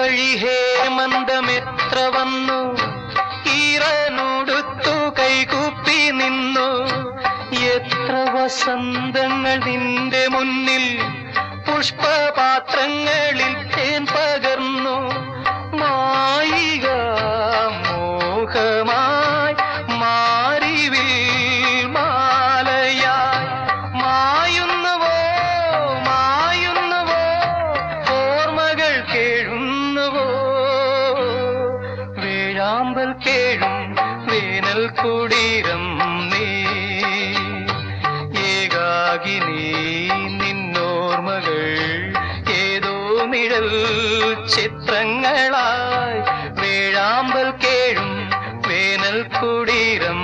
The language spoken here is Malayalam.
വഴി ഹേമന്തമെത്ര വന്നു? ഈറനുടുത്തു കൈകൂപ്പി നിന്നു. എത്ര വസന്തങ്ങൾ നിന്റെ മുന്നിൽ പുഷ്പപാത്രങ്ങളിൽ തേൻ പകർന്നു. മായിക മോഹമായി മാറിവിൽ മാലയായി. മായുന്നുവോ ഓർമ്മകൾ കേഴുന്നുവോ വേഴാമ്പൽ കേഴും വേനൽ കുടീരം നീ. ഏകാകിനി നിന്നോർമകൾ ഏതോ നിഴൽ ചിത്രങ്ങളായി. വേഴാമ്പൽ കേഴും വേനൽ കുടീരം